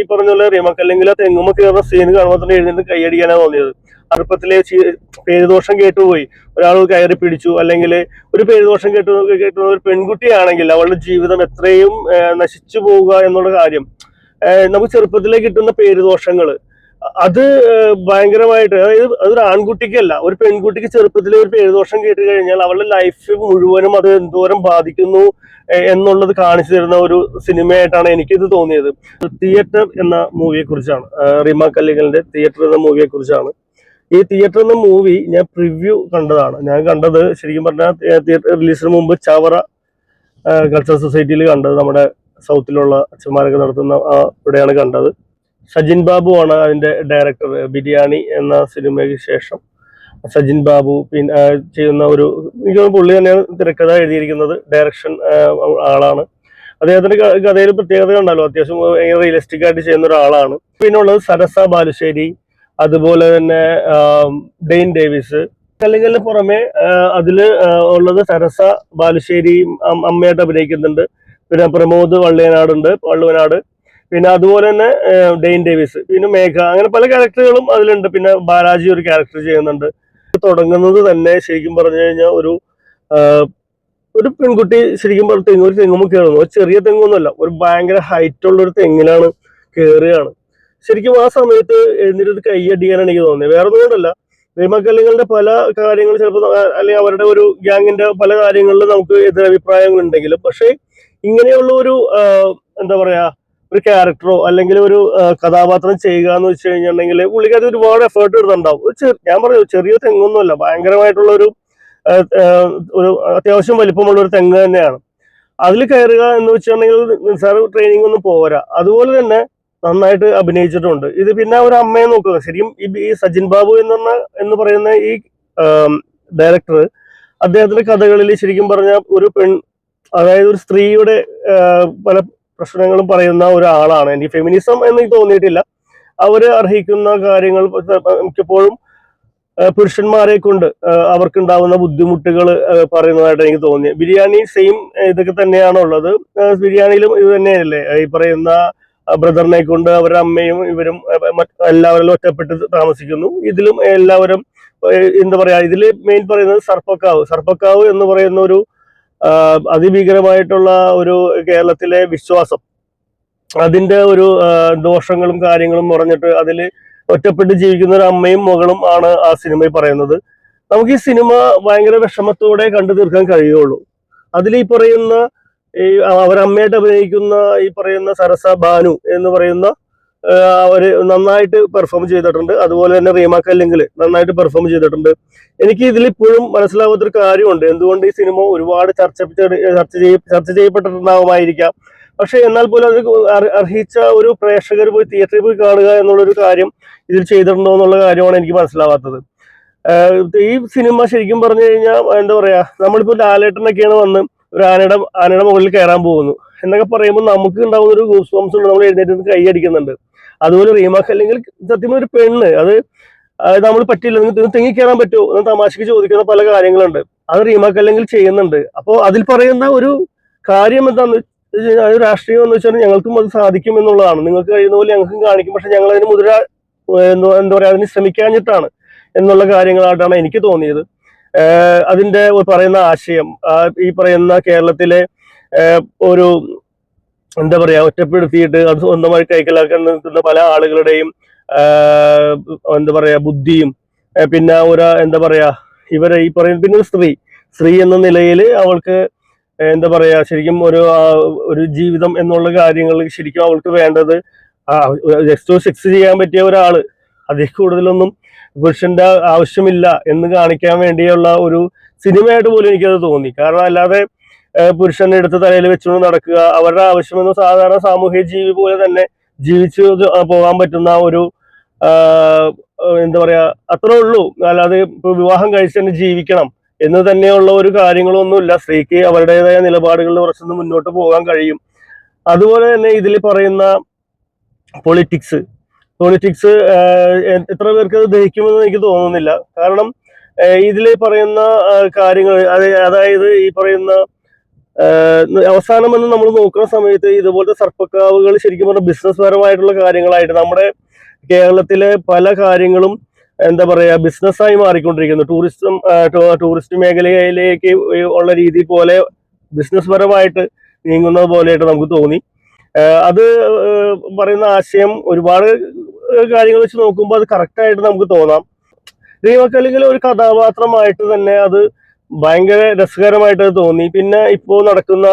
ഈ പറഞ്ഞ പോലെ ആ തെങ്ങുമ്മ കയറുന്ന സീൻ കാണുമ്പോൾ തന്നെ എഴുന്നേറ്റ് കൈയടിക്കാനാണ് തോന്നിയത്. ചെറുപ്പത്തിലെ ചി- പേരുദോഷം കേട്ടുപോയി. ഒരാൾ കയറി പിടിച്ചു. അല്ലെങ്കിൽ ഒരു പേരുദോഷം കേട്ടു കേട്ടു ഒരു പെൺകുട്ടിയാണെങ്കിൽ അവളുടെ ജീവിതം എത്രയും നശിച്ചു പോവുക എന്നുള്ള കാര്യം. നമുക്ക് ചെറുപ്പത്തിലേ കിട്ടുന്ന പേരുദോഷങ്ങൾ അത് ഭയങ്കരമായിട്ട് അതായത് അതൊരു ആൺകുട്ടിക്കല്ല ഒരു പെൺകുട്ടിക്ക് ചെറുപ്പത്തിൽ ഒരു പേരുദോഷം കേട്ട് കഴിഞ്ഞാൽ അവളുടെ ലൈഫ് മുഴുവനും അത് എന്തോരം ബാധിക്കുന്നു എന്നുള്ളത് കാണിച്ചു തരുന്ന ഒരു സിനിമയായിട്ടാണ് എനിക്കിത് തോന്നിയത്. തിയേറ്റർ എന്ന മൂവിയെ കുറിച്ചാണ് റിമ കല്ലിങ്ങലിന്റെ തിയേറ്റർ എന്ന മൂവിയെ കുറിച്ചാണ് ഈ തിയേറ്റർ എന്ന മൂവി ഞാൻ പ്രിവ്യൂ കണ്ടതാണ്. ഞാൻ കണ്ടത് ശരിക്കും പറഞ്ഞാൽ തിയേറ്റർ റിലീസിന് മുമ്പ് ചവറ കൾച്ചറൽ സൊസൈറ്റിയിൽ കണ്ടത് നമ്മുടെ സൗത്തിലുള്ള അച്ഛന്മാരൊക്കെ നടത്തുന്ന ആ ഇവിടെയാണ് കണ്ടത്. സജിൻ ബാബു ആണ് അതിന്റെ ഡയറക്ടർ ബിരിയാണി എന്ന സിനിമയ്ക്ക് ശേഷം സജിൻ ബാബു പിന്നെ ചെയ്യുന്ന ഒരു എനിക്ക് പുള്ളി തന്നെയാണ് തിരക്കഥ എഴുതിയിരിക്കുന്നത്. ഡയറക്ഷൻ ആളാണ്. അദ്ദേഹത്തിന്റെ കഥയിൽ പ്രത്യേകത കണ്ടല്ലോ അത്യാവശ്യം റിയലിസ്റ്റിക് ആയിട്ട് ചെയ്യുന്ന ഒരാളാണ്. പിന്നെ ഉള്ളത് സരസ ബാലുശ്ശേരി അതുപോലെ തന്നെ ഡെയിൻ ഡേവിസ്. കല്ലിങ്കലിന് പുറമെ അതിൽ ഉള്ളത് സരസ ബാലുശ്ശേരി അമ്മയായിട്ട് അഭിനയിക്കുന്നുണ്ട്. പിന്നെ പ്രമോദ് വള്ളിയനാടുണ്ട് വള്ളുവനാട്. പിന്നെ അതുപോലെ തന്നെ ഡെയിൻ ഡേവിസ് പിന്നെ മേഘ അങ്ങനെ പല ക്യാരക്ടറുകളും അതിലുണ്ട്. പിന്നെ ബാലാജി ഒരു ക്യാരക്ടർ ചെയ്യുന്നുണ്ട്. തുടങ്ങുന്നത് തന്നെ ശരിക്കും പറഞ്ഞു കഴിഞ്ഞാൽ ഒരു ഒരു പെൺകുട്ടി ശരിക്കും പറഞ്ഞ തെങ്ങ് ഒരു തെങ്ങുമ്പോൾ കയറുന്നു ഒരു ചെറിയ തെങ്ങൊന്നുമല്ല ഒരു ഭയങ്കര ഹൈറ്റ് ഉള്ള ഒരു തെങ്ങിലാണ് കയറുകയാണ് ശരിക്കും ആ സമയത്ത് എഴുന്നേറ്റ് കൈയടിക്കാനാണ് എനിക്ക് തോന്നിയത് വേറെ ഒന്നും കൊണ്ടല്ല നിയമക്കല്ലുകളുടെ പല കാര്യങ്ങൾ ചിലപ്പോൾ അല്ലെങ്കിൽ അവരുടെ ഒരു ഗ്യാങ്ങിന്റെ പല കാര്യങ്ങളിലും നമുക്ക് എതിരഭിപ്രായങ്ങൾ ഉണ്ടെങ്കിലും പക്ഷേ ഇങ്ങനെയുള്ള ഒരു എന്താ പറയാ ഒരു ക്യാരക്ടറോ അല്ലെങ്കിൽ ഒരു കഥാപാത്രം ചെയ്യുക എന്ന് വെച്ച് കഴിഞ്ഞിട്ടുണ്ടെങ്കിൽ പുള്ളിക്ക് അത് ഒരുപാട് എഫേർട്ട് ഒരു ഞാൻ പറഞ്ഞു ചെറിയ തെങ്ങൊന്നുമല്ല ഭയങ്കരമായിട്ടുള്ള ഒരു ഒരു അത്യാവശ്യം വലിപ്പമുള്ള ഒരു തെങ്ങ് തന്നെയാണ്. അതിൽ കയറുക എന്ന് വെച്ചിട്ടുണ്ടെങ്കിൽ നിസ്സാര ട്രെയിനിങ് ഒന്നും പോരാ അതുപോലെ തന്നെ നന്നായിട്ട് അഭിനയിച്ചിട്ടുണ്ട്. ഇത് പിന്നെ ഒരു അമ്മയെ നോക്കുക. ശരിക്കും ഈ സജിൻ ബാബു എന്ന് പറഞ്ഞ എന്ന് പറയുന്ന ഈ ഡയറക്ടർ അദ്ദേഹത്തിന്റെ കഥകളിൽ ശരിക്കും പറഞ്ഞ ഒരു പെൺ അതായത് ഒരു സ്ത്രീയുടെ പല പ്രശ്നങ്ങളും പറയുന്ന ഒരാളാണ്. എനിക്ക് ഫെമിനിസം എന്ന് തോന്നിയിട്ടില്ല. അവർ അർഹിക്കുന്ന കാര്യങ്ങൾ മിക്കപ്പോഴും പുരുഷന്മാരെ കൊണ്ട് അവർക്കുണ്ടാവുന്ന ബുദ്ധിമുട്ടുകൾ പറയുന്നതായിട്ട് എനിക്ക് തോന്നി. ബിരിയാണി സെയിം ഇതൊക്കെ തന്നെയാണ് ഉള്ളത് ബിരിയാണിയിലും ഇത് തന്നെയല്ലേ? ഈ പറയുന്ന ബ്രദറിനെ കൊണ്ട് അവരുടെ അമ്മയും ഇവരും എല്ലാവരും ഒറ്റപ്പെട്ട് താമസിക്കുന്നു. ഇതിലും എല്ലാവരും എന്താ പറയാ ഇതിൽ മെയിൻ പറയുന്നത് സർപ്പക്കാവ്. സർപ്പക്കാവ് എന്ന് പറയുന്ന ഒരു അതിഭീകരമായിട്ടുള്ള ഒരു കേരളത്തിലെ വിശ്വാസം. അതിന്റെ ഒരു ദോഷങ്ങളും കാര്യങ്ങളും പറഞ്ഞിട്ട് അതിൽ ഒറ്റപ്പെട്ട് ജീവിക്കുന്ന ഒരു അമ്മയും മകളും ആണ് ആ സിനിമയിൽ പറയുന്നത്. നമുക്ക് ഈ സിനിമ ഭയങ്കര വിഷമത്തോടെ കണ്ടു തീർക്കാൻ കഴിയുള്ളൂ അതിൽ ഈ പറയുന്ന ഈ അവരമ്മയായിട്ട് അഭിനയിക്കുന്ന ഈ പറയുന്ന സരസ ബാനു എന്ന് പറയുന്ന ആ, അവർ നന്നായിട്ട് പെർഫോം ചെയ്തിട്ടുണ്ട്. അതുപോലെ തന്നെ റീമ കല്ലിങ്കിൽ നന്നായിട്ട് പെർഫോം ചെയ്തിട്ടുണ്ട്. എനിക്ക് ഇതിൽ ഇപ്പോഴും മനസ്സിലാവാത്തൊരു കാര്യമുണ്ട്. എന്തുകൊണ്ട് ഈ സിനിമ ഒരുപാട് ചർച്ച ചർച്ച ചെയ്യ ചർച്ച ചെയ്യപ്പെട്ടിട്ടുണ്ടാവുമായിരിക്കാം. പക്ഷെ എന്നാൽ പോലും അത് അർഹിച്ച ഒരു പ്രേക്ഷകർ പോയി തിയേറ്ററിൽ പോയി കാണുക എന്നുള്ളൊരു കാര്യം ഇതിൽ ചെയ്തിട്ടുണ്ടോ എന്നുള്ള കാര്യമാണ് എനിക്ക് മനസ്സിലാവാത്തത്. ഈ സിനിമ ശരിക്കും പറഞ്ഞു കഴിഞ്ഞാൽ എന്താ പറയാ നമ്മളിപ്പോ ലാലേട്ടനൊക്കെയാണ് വന്ന് ഒരു ആനയുടെ ആനയുടെ മുകളിൽ കയറാൻ പോകുന്നു. എന്നൊക്കെ പറയുമ്പോൾ നമുക്ക് ഉണ്ടാകുന്ന ഒരു ഗൂസ് ബോംസ് ഉണ്ട്. നമ്മൾ എഴുന്നേറ്റ് കൈ കൈയടിക്കുന്നുണ്ട്. അതുപോലെ റീമാക്ക് അല്ലെങ്കിൽ സത്യം ഒരു പെണ്ണ് അത് നമ്മൾ പറ്റില്ല നിങ്ങൾക്ക് തെങ്ങി കയറാൻ പറ്റുമോ എന്ന് തമാശക്ക് ചോദിക്കുന്ന പല കാര്യങ്ങളുണ്ട്. അത് റീമാക്ക് അല്ലെങ്കിൽ ചെയ്യുന്നുണ്ട്. അപ്പോൾ അതിൽ പറയുന്ന ഒരു കാര്യം എന്താന്ന് രാഷ്ട്രീയം എന്ന് വെച്ചാൽ ഞങ്ങൾക്കും അത് സാധിക്കും എന്നുള്ളതാണ്. നിങ്ങൾക്ക് കഴിയുന്ന പോലെ ഞങ്ങൾക്കും കാണിക്കും. പക്ഷെ ഞങ്ങൾ അതിന് മുതിര എന്താ എന്താ പറയാ അതിന് ശ്രമിക്കാഞ്ഞിട്ടാണ് എന്നുള്ള കാര്യങ്ങളായിട്ടാണ് എനിക്ക് തോന്നിയത്. അതിന്റെ പറയുന്ന ആശയം ഈ പറയുന്ന കേരളത്തിലെ ഒരു എന്താ പറയാ ഒറ്റപ്പെടുത്തിയിട്ട് അത് സ്വന്തമായി കൈക്കലാക്കാൻ നിൽക്കുന്ന പല ആളുകളുടെയും എന്താ പറയാ ബുദ്ധിയും പിന്നെ ഒരു എന്താ പറയാ ഇവരെ ഈ പറയുന്ന പിന്നെ സ്ത്രീ സ്ത്രീ എന്ന നിലയിൽ അവൾക്ക് എന്താ പറയാ ശരിക്കും ഒരു ഒരു ജീവിതം എന്നുള്ള കാര്യങ്ങൾ ശരിക്കും അവൾക്ക് വേണ്ടത് ജസ്റ്റ് സെക്സ് ചെയ്യാൻ പറ്റിയ ഒരാൾ അതിൽ കൂടുതലൊന്നും പുരുഷന്റെ ആവശ്യമില്ല എന്ന് കാണിക്കാൻ വേണ്ടിയുള്ള ഒരു സിനിമയായിട്ട് പോലും എനിക്കത് തോന്നി. കാരണം അല്ലാതെ ഏഹ് പുരുഷനെ എടുത്ത് തലയിൽ വെച്ചുകൊണ്ട് നടക്കുക. അവരുടെ ആവശ്യമെന്ന് സാധാരണ സാമൂഹ്യ ജീവി പോലെ തന്നെ ജീവിച്ചു പോകാൻ പറ്റുന്ന ഒരു എന്താ പറയാ അത്രേ ഉള്ളൂ. അല്ലാതെ ഇപ്പൊ വിവാഹം കഴിച്ച് തന്നെ ജീവിക്കണം എന്ന് തന്നെയുള്ള ഒരു കാര്യങ്ങളൊന്നുമില്ല. സ്ത്രീക്ക് അവരുടേതായ നിലപാടുകളിൽ കുറച്ചൊന്ന് മുന്നോട്ട് പോകാൻ കഴിയും. അതുപോലെ തന്നെ ഇതിൽ പറയുന്ന പൊളിറ്റിക്സ്. പൊളിറ്റിക്സ് എത്ര പേർക്ക് അത് ദഹിക്കുമെന്ന് എനിക്ക് തോന്നുന്നില്ല. കാരണം ഇതിൽ പറയുന്ന കാര്യങ്ങൾ അതായത് ഈ പറയുന്ന അവസാനം എന്ന് നമ്മൾ നോക്കുന്ന സമയത്ത് ഇതുപോലത്തെ സർപ്പക്കാവുകൾ ശരിക്കും പറഞ്ഞാൽ ബിസിനസ് പരമായിട്ടുള്ള കാര്യങ്ങളായിട്ട് നമ്മുടെ കേരളത്തിലെ പല കാര്യങ്ങളും എന്താ പറയുക ബിസിനസ്സായി മാറിക്കൊണ്ടിരിക്കുന്നു. ടൂറിസം ടൂറിസ്റ്റ് മേഖലയിലേക്ക് ഉള്ള രീതി പോലെ ബിസിനസ് പരമായിട്ട് നീങ്ങുന്നത് പോലെയായിട്ട് നമുക്ക് തോന്നി. അത് പറയുന്ന ആശയം ഒരുപാട് കാര്യങ്ങൾ വെച്ച് നോക്കുമ്പോൾ അത് കറക്റ്റായിട്ട് നമുക്ക് തോന്നാം. ദൈവക്കല്ലെങ്കിൽ ഒരു കഥാപാത്രമായിട്ട് തന്നെ അത് ഭയങ്കര രസകരമായിട്ട് തോന്നി. പിന്നെ ഇപ്പോൾ നടക്കുന്ന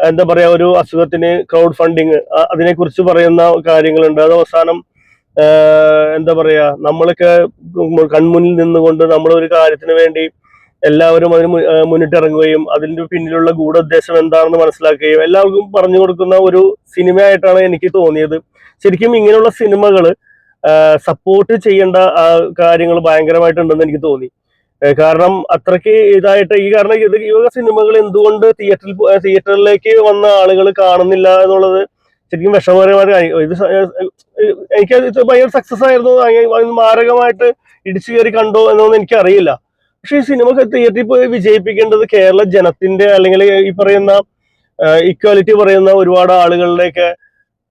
എന്താ പറയാ ഒരു അസുഖത്തിന് ക്രൗഡ് ഫണ്ടിങ് അതിനെ കുറിച്ച് പറയുന്ന കാര്യങ്ങളുണ്ട്. അത് അവസാനം എന്താ പറയാ നമ്മളൊക്കെ കൺമുന്നിൽ നിന്നുകൊണ്ട് നമ്മൾ ഒരു കാര്യത്തിന് വേണ്ടി എല്ലാവരും അതിന് മുന്നിട്ടിറങ്ങുകയും അതിന്റെ പിന്നിലുള്ള ഗൂഢോദ്ദേശം എന്താണെന്ന് മനസ്സിലാക്കുകയും എല്ലാവർക്കും പറഞ്ഞു കൊടുക്കുന്ന ഒരു സിനിമയായിട്ടാണ് എനിക്ക് തോന്നിയത്. ശരിക്കും ഇങ്ങനെയുള്ള സിനിമകൾ സപ്പോർട്ട് ചെയ്യേണ്ട കാര്യങ്ങൾ ഭയങ്കരമായിട്ടുണ്ടെന്ന് എനിക്ക് തോന്നി. കാരണം അത്രയ്ക്ക് ഇതായിട്ട് ഈ കാരണം ഇത് ഈ വക സിനിമകൾ എന്തുകൊണ്ട് തിയേറ്ററിൽ തിയേറ്ററിലേക്ക് വന്ന ആളുകൾ കാണുന്നില്ല എന്നുള്ളത് ശരിക്കും വിഷമകരമായ ഇത് എനിക്ക് ഭയങ്കര സക്സസ് ആയിരുന്നു. മാരകമായിട്ട് ഇടിച്ചു കയറി കണ്ടോ എന്നൊന്നും എനിക്കറിയില്ല. പക്ഷെ ഈ സിനിമ തിയേറ്ററിൽ പോയി വിജയിപ്പിക്കേണ്ടത് കേരള ജനത്തിന്റെ അല്ലെങ്കിൽ ഈ പറയുന്ന ഇക്വാലിറ്റി പറയുന്ന ഒരുപാട് ആളുകളുടെയൊക്കെ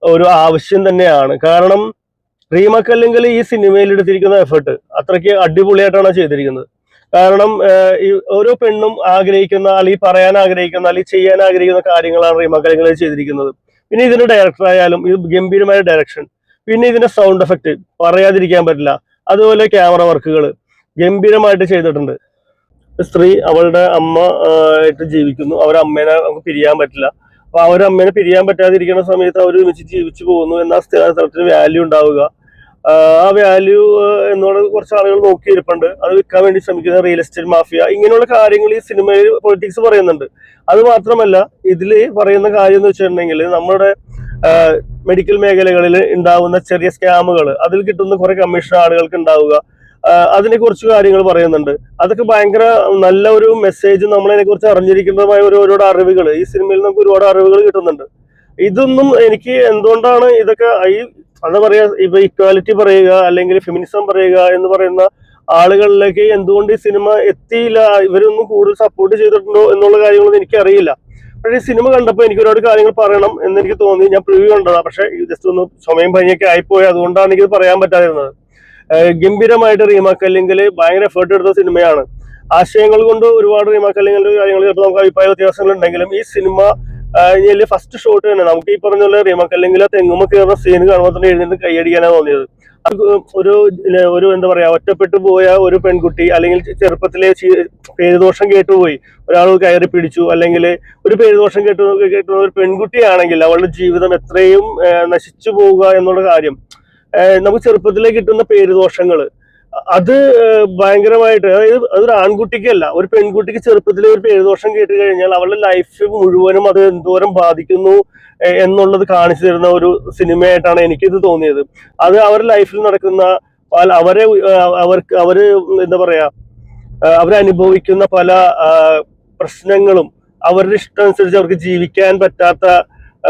ഒരു ആവശ്യം തന്നെയാണ്. കാരണം റീമക്കല്ലെങ്കിൽ ഈ സിനിമയിൽ എടുത്തിരിക്കുന്ന എഫേർട്ട് അത്രയ്ക്ക് അടിപൊളിയായിട്ടാണ് ചെയ്തിരിക്കുന്നത്. കാരണം ഈ ഓരോ പെണ്ണും ആഗ്രഹിക്കുന്ന അല്ലെങ്കിൽ പറയാൻ ആഗ്രഹിക്കുന്ന അല്ലെങ്കിൽ ചെയ്യാൻ ആഗ്രഹിക്കുന്ന കാര്യങ്ങളാണ് ഈ അല്ലെങ്കിൽ ചെയ്തിരിക്കുന്നത്. പിന്നെ ഇതിന്റെ ഡയറക്ടർ ആയാലും ഇത് ഗംഭീരമായ ഡയറക്ഷൻ പിന്നെ ഇതിന്റെ സൗണ്ട് എഫക്റ്റ് പറയാതിരിക്കാൻ പറ്റില്ല. അതുപോലെ ക്യാമറ വർക്കുകൾ ഗംഭീരമായിട്ട് ചെയ്തിട്ടുണ്ട്. സ്ത്രീ അവളുടെ അമ്മ ആയിട്ട് ജീവിക്കുന്നു. അവരുടെ അമ്മേനെ നമുക്ക് പിരിയാൻ പറ്റില്ല. അപ്പൊ അവരുടെ അമ്മേനെ പിരിയാൻ പറ്റാതിരിക്കുന്ന സമയത്ത് അവർ ഒരുമിച്ച് ജീവിച്ചു പോകുന്നു എന്ന സ്ഥലത്തിന് വാല്യൂ ഉണ്ടാവുക. ആ വാല്യൂ എന്നോട് കുറച്ച് ആളുകൾ നോക്കിയിരിപ്പുണ്ട്. അത് വിൽക്കാൻ വേണ്ടി ശ്രമിക്കുന്ന റിയൽ എസ്റ്റേറ്റ് മാഫിയ ഇങ്ങനെയുള്ള കാര്യങ്ങൾ ഈ സിനിമയിൽ പൊളിറ്റിക്സ് പറയുന്നുണ്ട്. അത് മാത്രമല്ല ഇതിൽ പറയുന്ന കാര്യം എന്ന് വെച്ചിട്ടുണ്ടെങ്കിൽ നമ്മുടെ മെഡിക്കൽ മേഖലകളിൽ ഉണ്ടാവുന്ന ചെറിയ സ്കാമുകൾ അതിൽ കിട്ടുന്ന കുറെ കമ്മീഷൻ ആളുകൾക്ക് ഉണ്ടാവുക അതിനെ കുറിച്ച് കാര്യങ്ങൾ പറയുന്നുണ്ട്. അതൊക്കെ ഭയങ്കര നല്ല ഒരു മെസ്സേജ് നമ്മളതിനെ കുറിച്ച് അറിഞ്ഞിരിക്കുന്നതുമായ ഒരു ഒരുപാട് അറിവുകൾ. ഈ സിനിമയിൽ നമുക്ക് ഒരുപാട് അറിവുകൾ കിട്ടുന്നുണ്ട്. ഇതൊന്നും എനിക്ക് എന്തുകൊണ്ടാണ് ഇതൊക്കെ ഈ എന്താ പറയാ ഇപ്പൊ ഇക്വാലിറ്റി പറയുക അല്ലെങ്കിൽ ഫെമിനിസം പറയുക എന്ന് പറയുന്ന ആളുകളിലേക്ക് എന്തുകൊണ്ട് ഈ സിനിമ എത്തിയില്ല? ഇവരൊന്നും കൂടുതൽ സപ്പോർട്ട് ചെയ്തിട്ടുണ്ടോ എന്നുള്ള കാര്യങ്ങളൊന്നും എനിക്കറിയില്ല. പക്ഷേ സിനിമ കണ്ടപ്പോൾ എനിക്ക് ഒരുപാട് കാര്യങ്ങൾ പറയണം എന്ന് എനിക്ക് തോന്നി. ഞാൻ പ്രിവ്യൂ കണ്ടതാ. പക്ഷെ ജസ്റ്റ് ഒന്ന് സമയം പനിയൊക്കെ ആയിപ്പോയി. അതുകൊണ്ടാണ് എനിക്ക് പറയാൻ പറ്റാതിരുന്നത്. ഗംഭീരമായിട്ട് റീമാക്ക് അല്ലെങ്കിൽ ഭയങ്കര എഫേർട്ട് എടുത്ത സിനിമയാണ് ആശയങ്ങൾ കൊണ്ട് ഒരുപാട് റീമാക്ക് അല്ലെങ്കിൽ കാര്യങ്ങൾ ചിലപ്പോൾ നമുക്ക് അഭിപ്രായ വ്യത്യാസങ്ങൾ ഉണ്ടെങ്കിലും ഈ സിനിമ ഫസ്റ്റ് ഷോട്ട് തന്നെ. നമുക്ക് ഈ പറഞ്ഞ പോലെ റീമക്ക് അല്ലെങ്കിൽ ആ തെങ്ങുമ്മ കയറുന്ന സീൻ കാണുമ്പോൾ തന്നെ എഴുന്നേറ്റ് കൈയടിക്കാനാണ് തോന്നിയത്. ഒരു ഒരു എന്താ പറയാ ഒറ്റപ്പെട്ടു പോയ ഒരു പെൺകുട്ടി അല്ലെങ്കിൽ ചെറുപ്പത്തിലെ പേരുദോഷം കേട്ടുപോയി. ഒരാൾ കയറി പിടിച്ചു. അല്ലെങ്കിൽ ഒരു പേരുദോഷം കേട്ടു കേട്ടുന്ന ഒരു പെൺകുട്ടിയാണെങ്കിൽ അവളുടെ ജീവിതം എത്രയും നശിച്ചു പോവുക എന്നുള്ള കാര്യം. നമുക്ക് ചെറുപ്പത്തിലേ കിട്ടുന്ന പേരുദോഷങ്ങൾ അത് ഭയങ്കരമായിട്ട് അതായത് അതൊരു ആൺകുട്ടിക്കല്ല ഒരു പെൺകുട്ടിക്ക് ചെറുപ്പത്തിൽ ഒരു പേരുദോഷം കേട്ട് കഴിഞ്ഞാൽ അവളുടെ ലൈഫ് മുഴുവനും അത് എന്തോരം ബാധിക്കുന്നു എന്നുള്ളത് കാണിച്ചു തരുന്ന ഒരു സിനിമയായിട്ടാണ് എനിക്കിത് തോന്നിയത്. അത് അവരുടെ ലൈഫിൽ നടക്കുന്ന അവരെ അവർക്ക് അവർ എന്താ പറയാ അവരനുഭവിക്കുന്ന പല പ്രശ്നങ്ങളും അവരുടെ ഇഷ്ടം അനുസരിച്ച് അവർക്ക് ജീവിക്കാൻ പറ്റാത്ത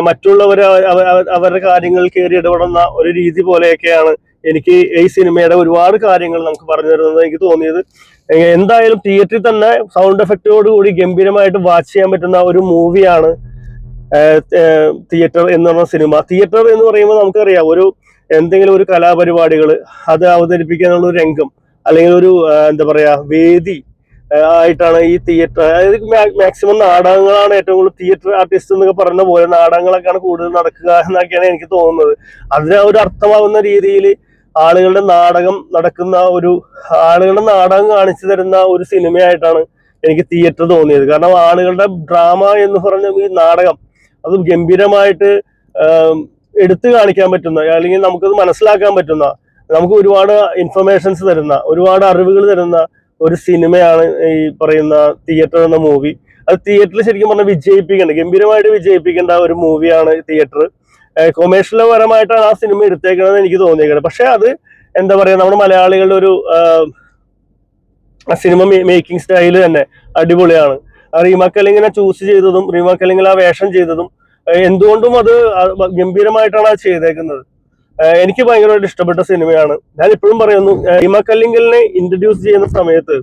മറ്റുള്ളവരെ അവ- അവ- അവരുടെ കാര്യങ്ങളിൽ കയറി ഇടപെടുന്ന ഒരു രീതി പോലെയൊക്കെയാണ് എനിക്ക് ഈ സിനിമയുടെ ഒരുപാട് കാര്യങ്ങൾ നമുക്ക് പറഞ്ഞു തരുന്നത് എനിക്ക് തോന്നിയത്. എന്തായാലും തിയേറ്ററിൽ തന്നെ സൗണ്ട് എഫക്റ്റോട് കൂടി ഗംഭീരമായിട്ട് വാച്ച് ചെയ്യാൻ പറ്റുന്ന ഒരു മൂവിയാണ് തിയേറ്റർ എന്ന് പറഞ്ഞ സിനിമ തിയേറ്റർ എന്ന് പറയുമ്പോൾ നമുക്കറിയാം ഒരു എന്തെങ്കിലും ഒരു കലാപരിപാടികൾ അത് അവതരിപ്പിക്കാനുള്ള ഒരു രംഗം അല്ലെങ്കിൽ ഒരു എന്താ പറയാ വേദി ആയിട്ടാണ് ഈ തിയേറ്റർ അതായത് മാക്സിമം നാടകങ്ങളാണ് ഏറ്റവും കൂടുതൽ തിയേറ്റർ ആർട്ടിസ്റ്റ് എന്നൊക്കെ പറയുന്ന പോലെ നാടകങ്ങളൊക്കെയാണ് കൂടുതൽ നടക്കുക എന്നൊക്കെയാണ് എനിക്ക് തോന്നുന്നത്. അതിന് ഒരു അർത്ഥമാകുന്ന രീതിയിൽ ആളുകളുടെ നാടകം നടക്കുന്ന ഒരു ആളുകളുടെ നാടകം കാണിച്ചു തരുന്ന ഒരു സിനിമയായിട്ടാണ് എനിക്ക് തിയേറ്റർ തോന്നിയത്. കാരണം ആളുകളുടെ ഡ്രാമ എന്ന് പറഞ്ഞ ഈ നാടകം അത് ഗംഭീരമായിട്ട് എടുത്തു കാണിക്കാൻ പറ്റുന്ന അല്ലെങ്കിൽ നമുക്കത് മനസ്സിലാക്കാൻ പറ്റുന്ന നമുക്ക് ഒരുപാട് ഇൻഫർമേഷൻസ് തരുന്ന ഒരുപാട് അറിവുകൾ തരുന്ന ഒരു സിനിമയാണ് ഈ പറയുന്ന തിയേറ്റർ എന്ന മൂവി അത് തിയേറ്ററിൽ ശരിക്കും പറഞ്ഞാൽ വിജയിപ്പിക്കേണ്ട ഗംഭീരമായിട്ട് വിജയിപ്പിക്കേണ്ട ഒരു മൂവിയാണ് തിയേറ്റർ കൊമേഴ്ഷ്യൽ പരമായിട്ടാണ് ആ സിനിമ എടുത്തേക്കണമെന്ന് എനിക്ക് തോന്നിയേക്കുന്നത് പക്ഷെ അത് എന്താ പറയാ നമ്മുടെ മലയാളികളുടെ ഒരു സിനിമ മേക്കിംഗ് സ്റ്റൈൽ തന്നെ അടിപൊളിയാണ്. റീമാക്കലിങ്ങിനെ ചൂസ് ചെയ്തതും റീമാക്കലിങ്ങിൽ ആ വേഷം ചെയ്തതും എന്തുകൊണ്ടും അത് ഗംഭീരമായിട്ടാണ് അത് ചെയ്തേക്കുന്നത്. എനിക്ക് ഭയങ്കരമായിട്ട് ഇഷ്ടപ്പെട്ട സിനിമയാണ് ഞാൻ ഇപ്പോഴും പറയുന്നു ഏഹ് റീമാക്കല്ലിങ്കലിനെ ഇൻട്രൊഡ്യൂസ് ചെയ്യുന്ന സമയത്ത്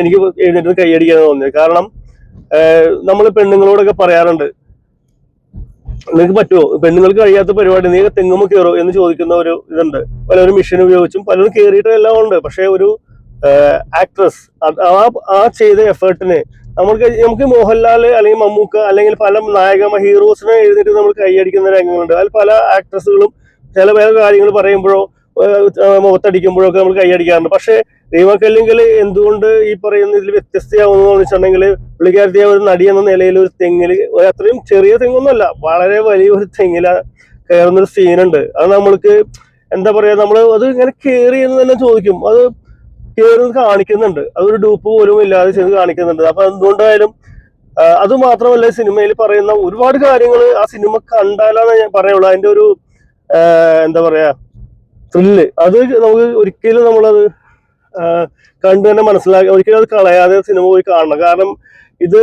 എനിക്ക് എഴുന്നേറ്റ് കൈയടിക്കാൻ തോന്നിയത്. കാരണം നമ്മൾ പെണ്ണുങ്ങളോടൊക്കെ പറയാറുണ്ട് നിങ്ങൾക്ക് പറ്റുമോ പെണ്ണുങ്ങൾക്ക് കഴിയാത്ത പരിപാടി നീ തെങ്ങുമ്പോ കയറോ എന്ന് ചോദിക്കുന്ന ഒരു ഇതുണ്ട്. പലരും മെഷീൻ ഉപയോഗിച്ചും പലരും കയറിയിട്ട് എല്ലാം ഉണ്ട്. പക്ഷെ ഒരു ആക്ട്രസ് ആ ആ ചെയ്ത എഫേർട്ടിന് നമ്മൾക്ക് നമുക്ക് മോഹൻലാൽ അല്ലെങ്കിൽ മമ്മൂക്ക അല്ലെങ്കിൽ പല നായക ഹീറോസിനെ എഴുതിയിട്ട് നമ്മൾ കൈയടിക്കുന്ന രംഗങ്ങളുണ്ട്. അതിൽ പല ആക്ട്രസുകളും ചില പല കാര്യങ്ങൾ പറയുമ്പോഴോ ഏഹ് മുഖത്തടിക്കുമ്പോഴോ ഒക്കെ നമ്മൾ കൈയടിക്കാറുണ്ട് പക്ഷേ ദൈവക്കല്ലെങ്കിൽ എന്തുകൊണ്ട് ഈ പറയുന്ന ഇതിൽ വ്യത്യസ്തയാവുന്നു വെച്ചിട്ടുണ്ടെങ്കിൽ പുള്ളിക്കാരത്തി ഒരു നടി എന്ന നിലയിൽ ഒരു തെങ്ങിൽ ഒരു അത്രയും ചെറിയ തെങ്ങൊന്നുമല്ല വളരെ വലിയൊരു തെങ്ങില കയറുന്നൊരു സീനുണ്ട് അത് നമ്മൾക്ക് എന്താ പറയാ നമ്മൾ അത് ഇങ്ങനെ കയറി എന്ന് തന്നെ ചോദിക്കും. അത് കയറുന്നത് കാണിക്കുന്നുണ്ട്. അതൊരു ഡൂപ്പ് പോലും ഇല്ലാതെ ചെയ്ത് കാണിക്കുന്നുണ്ട്. അപ്പൊ എന്തുകൊണ്ടായാലും അത് മാത്രമല്ല സിനിമയിൽ പറയുന്ന ഒരുപാട് കാര്യങ്ങൾ ആ സിനിമ കണ്ടാലാണ് ഞാൻ പറയുള്ളൂ. അതിന്റെ ഒരു എന്താ പറയാ ത്രില്ല് അത് നമുക്ക് ഒരിക്കലും നമ്മളത് കണ്ടു തന്നെ മനസ്സിലാക്കി. ഒരിക്കലും അത് കളയാതെ സിനിമ പോയി കാണണം. കാരണം ഇത്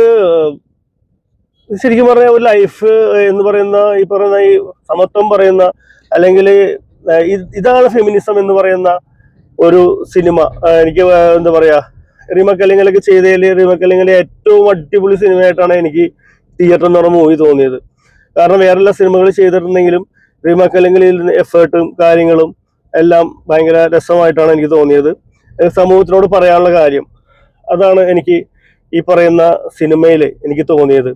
ശരിക്കും പറഞ്ഞ ഒരു ലൈഫ് എന്ന് പറയുന്ന ഈ പറയുന്ന ഈ സമത്വം പറയുന്ന അല്ലെങ്കിൽ ഇതാണ് ഫെമിനിസം എന്ന് പറയുന്ന ഒരു സിനിമ. എനിക്ക് എന്താ പറയാ റീമക്കല്ലിങ്ങലൊക്കെ ചെയ്തതിൽ റീമക്കല്ലിങ്ങലെ ഏറ്റവും അടിപൊളി സിനിമയായിട്ടാണ് എനിക്ക് തിയേറ്റർ എന്ന് പറഞ്ഞ മൂവി തോന്നിയത്. കാരണം വേറെല്ലാ സിനിമകൾ ചെയ്തിട്ടുണ്ടെങ്കിലും റീമക്കല്ലിങ്ങലിൽ എഫേർട്ടും കാര്യങ്ങളും എല്ലാം ഭയങ്കര രസമായിട്ടാണ് എനിക്ക് തോന്നിയത്. സമൂഹത്തിനോട് പറയാനുള്ള കാര്യം. അതാണ് എനിക്ക് ഈ പറയുന്ന സിനിമയിൽ എനിക്ക് തോന്നിയത്.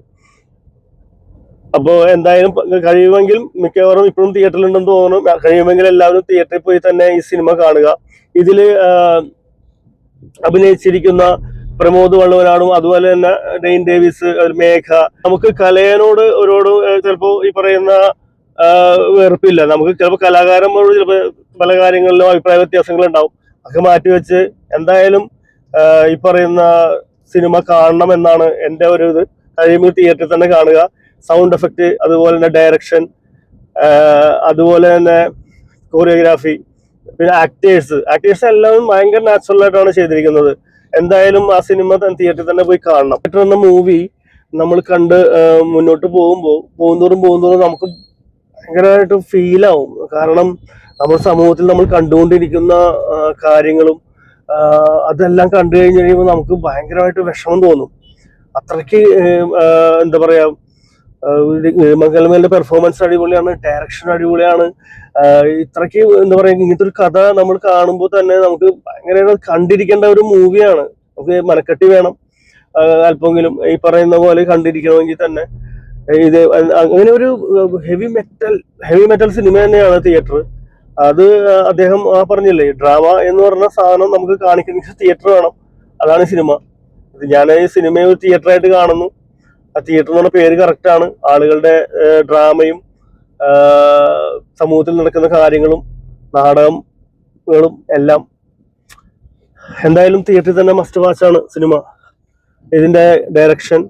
അപ്പോൾ എന്തായാലും കഴിയുമെങ്കിൽ മിക്കവാറും ഇപ്പോഴും തിയേറ്ററിലുണ്ടെന്ന് തോന്നുന്നു. കഴിയുമെങ്കിൽ എല്ലാവരും തിയേറ്ററിൽ പോയി തന്നെ ഈ സിനിമ കാണുക. ഇതിൽ അഭിനയിച്ചിരിക്കുന്ന പ്രമോദ് വള്ളവനാണും അതുപോലെ തന്നെ ഡെയിൻ ഡേവിസ് മേഘ. നമുക്ക് കലയനോട് ഒരുപാട് ചിലപ്പോൾ ഈ പറയുന്ന വെറുപ്പില്ല. നമുക്ക് ചിലപ്പോൾ കലാകാരന്മാരോട് ചിലപ്പോൾ പല കാര്യങ്ങളിലും അഭിപ്രായ വ്യത്യാസങ്ങൾ ഉണ്ടാവും അതൊക്കെ മാറ്റിവെച്ച് എന്തായാലും ഈ പറയുന്ന സിനിമ കാണണം എന്നാണ് എന്റെ ഒരു ഇത്. കഴിയുമ്പോൾ തിയേറ്ററിൽ തന്നെ കാണുക. സൗണ്ട് എഫക്റ്റ് അതുപോലെ തന്നെ ഡയറക്ഷൻ അതുപോലെ തന്നെ കോറിയോഗ്രാഫി പിന്നെ ആക്ടേഴ്സ് ആക്ടേഴ്സ് എല്ലാം ഭയങ്കര നാച്ചുറൽ ആയിട്ടാണ് ചെയ്തിരിക്കുന്നത്. എന്തായാലും ആ സിനിമ തിയേറ്ററിൽ തന്നെ പോയി കാണണം. എന്ന മൂവി നമ്മൾ കണ്ട് മുന്നോട്ട് പോകുമ്പോൾ പോകുന്തോറും പോകുന്തോറും നമുക്ക് ഭയങ്കരമായിട്ട് ഫീൽ ആവും. കാരണം നമ്മൾ സമൂഹത്തിൽ നമ്മൾ കണ്ടുകൊണ്ടിരിക്കുന്ന കാര്യങ്ങളും അതെല്ലാം കണ്ടു കഴിഞ്ഞ് കഴിയുമ്പോൾ നമുക്ക് ഭയങ്കരമായിട്ട് വിഷമം തോന്നും. അത്രയ്ക്ക് എന്താ പറയാ മംഗലമേലിന്റെ പെർഫോമൻസ് അടിപൊളിയാണ് ഡയറക്ഷൻ അടിപൊളിയാണ്. ഇത്രയ്ക്ക് എന്താ പറയാ ഇങ്ങനത്തെ ഒരു കഥ നമ്മൾ കാണുമ്പോൾ തന്നെ നമുക്ക് ഭയങ്കര കണ്ടിരിക്കേണ്ട ഒരു മൂവിയാണ് നമുക്ക് മനക്കെട്ടി വേണം. അല്പമെങ്കിലും ഈ പറയുന്ന പോലെ കണ്ടിരിക്കണമെങ്കിൽ തന്നെ. ഇത് അങ്ങനെ ഒരു heavy metal heavy metal cinema തന്നെയാണ് തിയേറ്റർ അത് അദ്ദേഹം ആ പറഞ്ഞില്ലേ ഡ്രാമ എന്ന് പറഞ്ഞ സാധനം നമുക്ക് കാണിക്കുന്ന തിയേറ്റർ വേണം. അതാണ് സിനിമ ഞാൻ ഈ സിനിമയെ ഒരു തിയേറ്ററായിട്ട് കാണുന്നു. ആ തിയേറ്റർ എന്ന് പറഞ്ഞ പേര് കറക്റ്റാണ് ആളുകളുടെ ഡ്രാമയും സമൂഹത്തിൽ നടക്കുന്ന കാര്യങ്ങളും നാടകങ്ങളും എല്ലാം എന്തായാലും തിയേറ്ററിൽ തന്നെ മസ്റ്റ് വാച്ചാണ് സിനിമ ഇതിന്റെ ഡയറക്ഷൻ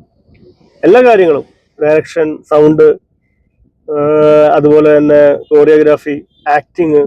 എല്ലാ കാര്യങ്ങളും. ഡയറക്ഷൻ സൗണ്ട് അതുപോലെ തന്നെ കോറിയോഗ്രാഫി ആക്ടിങ്